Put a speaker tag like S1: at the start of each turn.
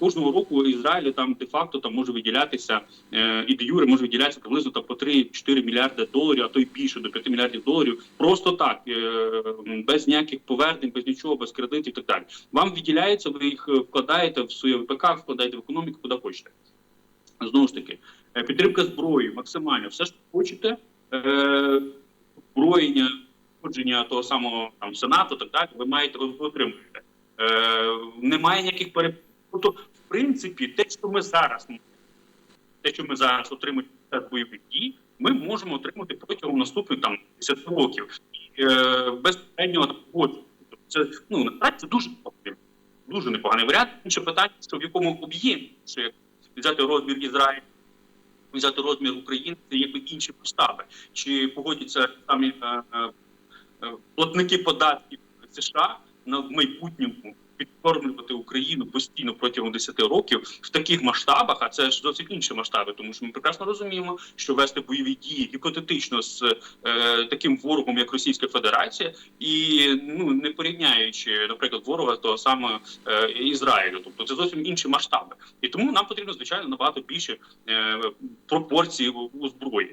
S1: Кожного року Ізраїлю там де-факто там може виділятися е, і де юре може виділятися приблизно там по 3-4 мільярди доларів, а то й більше до 5 мільярдів доларів. Просто так, е, без ніяких повернень, без нічого, без кредитів так далі. Вам виділяється, ви їх вкладаєте в своє ВПК, вкладаєте в економіку, куди хочете. Знову ж таки, е, підтримка зброї максимально. Все, що хочете, е, озброєння, входження того самого там сенату, так далі, ви маєте ви отримуєте. Е, немає ніяких пере... Тобто, в принципі, те, що ми зараз те, що ми зараз отримуємо бойових дій, ми можемо отримати протягом наступних там 10 років і, е, без попереднього погодження. Тобто Це ну насправді це дуже непоганий, дуже непоганий варіант. Інше питання, що в якому об'ємі, що взяти розмір Ізраїлю, взяти розмір України, це якби інші масштаби. Чи погодяться самі е, е, платники податків США на майбутньому підкормлювати Україну постійно протягом 10 років в таких масштабах, а це ж зовсім інші масштаби, тому що ми прекрасно розуміємо, що вести бойові дії гіпотетично з е, таким ворогом, як Російська Федерація, і ну не порівняючи, наприклад, ворога того самого е, Ізраїлю, тобто це зовсім інші масштаби, і тому нам потрібно звичайно набагато більше е, пропорції у зброї.